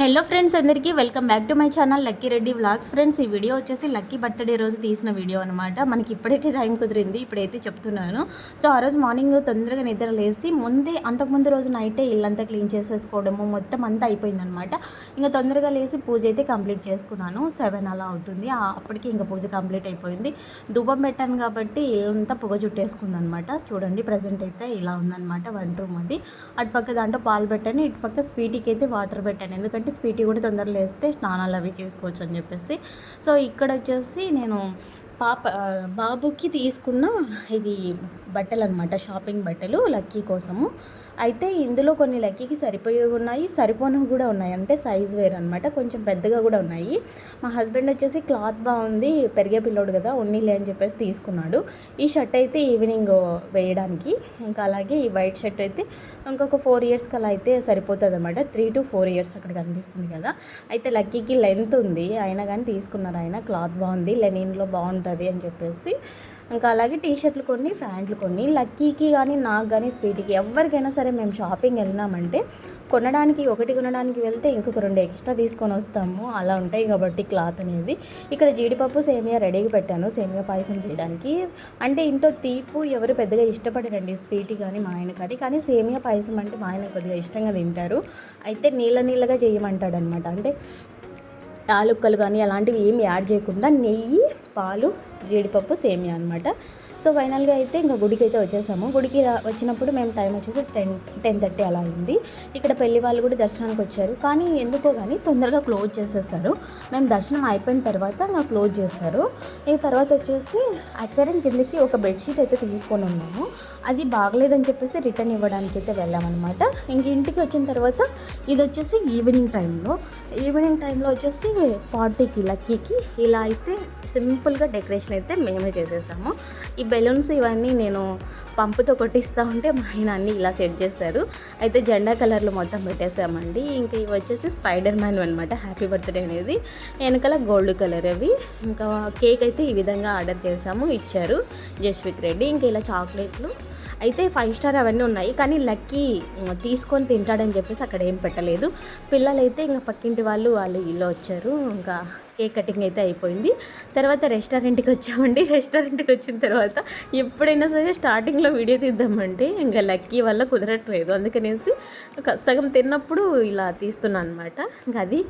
Hello friends అందరికీ welcome back to my channel Lucky Reddy vlogs. Friends ఈ video వచ్చేసి Lucky birthday రోజు తీసిన వీడియో అనమాట మనకి ఇప్పుడైతే టైం కుదిరింది ఇప్పుడైతే చెప్తున్నాను. సో ఆ రోజు మార్నింగ్ తొందరగా నిద్ర లేసి ముందే అంతకుముందు రోజు నైటే ఇల్లంతా క్లీన్ చేసేసుకోవడము మొత్తం అంతా అయిపోయిందనమాట ఇంకా తొందరగా లేసి పూజ అయితే కంప్లీట్ చేసుకున్నాను. సెవెన్ అలా అవుతుంది. ఆ- అప్పటికి ఇంకా పూజ కంప్లీట్ అయిపోయింది. దుబ్బం పెట్టాను కాబట్టి ఇల్లంతా పొగ చుట్టేసుకుందనమాట చూడండి ప్రజెంట్ అయితే ఇలా ఉందన్నమాట వన్ రూమ్ అది. అటుపక్క దాంట్లో పాలు పెట్టాను ఇటు పక్క స్వీటీకి అయితే వాటర్ పెట్టాను. ఎందుకంటే స్వీటీ కూడా తొందరగా లేస్తే స్నానాలు అవి చేసుకోవచ్చు అని చెప్పేసి. సో ఇక్కడ వచ్చేసి నేను పాప బాబుకి తీసుకున్న ఇవి బట్టలు అనమాట షాపింగ్ బట్టలు లక్కీ కోసము. అయితే ఇందులో కొన్ని లక్కీకి సరిపోయేవి ఉన్నాయి సరిపోనివి కూడా ఉన్నాయి. అంటే సైజ్ వేర్ అనమాట కొంచెం పెద్దగా కూడా ఉన్నాయి. మా హస్బెండ్ వచ్చేసి క్లాత్ బాగుంది పెరిగే పిల్లోడు కదా ఉన్నీలే అని చెప్పేసి తీసుకున్నాడు. ఈ షర్ట్ అయితే ఈవినింగ్ వేయడానికి ఇంకా అలాగే ఈ వైట్ షర్ట్ అయితే ఇంకొక ఫోర్ ఇయర్స్కి అలా అయితే సరిపోతుంది అనమాట త్రీ టు ఫోర్ ఇయర్స్ అక్కడ కనిపిస్తుంది కదా. అయితే లక్కీకి లెంత్ ఉంది అయినా కానీ తీసుకున్నారు ఆయన క్లాత్ బాగుంది లెనిన్లో బాగుంటుంది. అని చెప్పేసి. ఇంకా అలాగే టీ షర్ట్లు కొన్ని ప్యాంట్లు కొన్ని లక్కీకి కానీ నాకు కానీ స్వీట్కి ఎవరికైనా సరే మేము షాపింగ్ వెళ్ళినామంటే కొనడానికి ఒకటి కొనడానికి వెళ్తే ఇంకొక రెండు ఎక్స్ట్రా తీసుకొని వస్తాము. అలా ఉంటాయి కాబట్టి క్లాత్ అనేది. ఇక్కడ జీడిపప్పు సేమియా రెడీగా పెట్టాను. సేమియా పాయసం చేయడానికి. అంటే ఇంట్లో తీపు ఎవరు పెద్దగా ఇష్టపడరండి స్వీట్ కానీ మా ఆయన కానీ. కానీ సేమియా పాయసం అంటే మా ఆయన కొద్దిగా ఇష్టంగా తింటారు. అయితే నీళ్ళ నీళ్ళగా చేయమంటాడు అనమాట అంటే యాలుక్కలు కానీ అలాంటివి ఏమి యాడ్ చేయకుండా నెయ్యి పాలు జీడిపప్పు సేమియా అనమాట సో ఫైనల్గా అయితే ఇంకా గుడికి అయితే వచ్చేసాము. గుడికి రా వచ్చినప్పుడు మేము టైం వచ్చేసి టెన్ టెన్ థర్టీ అలా అయింది. ఇక్కడ పెళ్ళి వాళ్ళు కూడా దర్శనానికి వచ్చారు. కానీ ఎందుకో కానీ తొందరగా క్లోజ్ చేసేసారు. మేము దర్శనం అయిపోయిన తర్వాత ఇంకా క్లోజ్ చేస్తారు ఈ తర్వాత వచ్చేసి అక్వేరియం కిందకి ఒక బెడ్షీట్ అయితే తీసుకొని ఉన్నాము. అది బాగలేదని చెప్పేసి రిటర్న్ ఇవ్వడానికి అయితే వెళ్ళామన్నమాట. ఇంక ఇంటికి వచ్చిన తర్వాత ఇది వచ్చేసి ఈవినింగ్ టైంలో. ఈవినింగ్ టైంలో వచ్చేసి పార్టీకి లక్కీకి ఇలా అయితే సింపుల్గా డెకరేషన్ అయితే మేమే చేసేసాము. ఈ బెలూన్స్ ఇవన్నీ నేను పంపుతో కొట్టిస్తూ ఉంటే మా ఆయన అన్ని ఇలా సెట్ చేశారు. అయితే జెండా కలర్లో మొత్తం పెట్టేసామండి. ఇంకా ఇవి వచ్చేసి స్పైడర్ మ్యాన్ అనమాట హ్యాపీ బర్త్డే అనేది. వెనకాల గోల్డ్ కలర్ అవి. ఇంకా కేక్ అయితే ఈ విధంగా ఆర్డర్ చేసాము ఇచ్చారు జస్విక్ రెడ్డి. ఇంకా ఇలా చాక్లెట్లు అయితే ఫైవ్ స్టార్ అవన్నీ ఉన్నాయి. కానీ లక్కీ తీసుకొని తింటాడని చెప్పేసి అక్కడ ఏం పెట్టలేదు. పిల్లలైతే ఇంకా పక్కింటి వాళ్ళు వాళ్ళు ఇల్లు వచ్చారు. ఇంకా కేక్ కటింగ్ అయితే అయిపోయింది. తర్వాత రెస్టారెంట్కి వచ్చామండి. రెస్టారెంట్కి వచ్చిన తర్వాత ఎప్పుడైనా సరే స్టార్టింగ్లో వీడియో తీద్దామంటే ఇంకా లక్కీ వల్ల కుదరట్లేదు. అందుకనేసి ఒక సగం తిన్నప్పుడు ఇలా తీస్తున్నాను అనమాట ఇంకా అది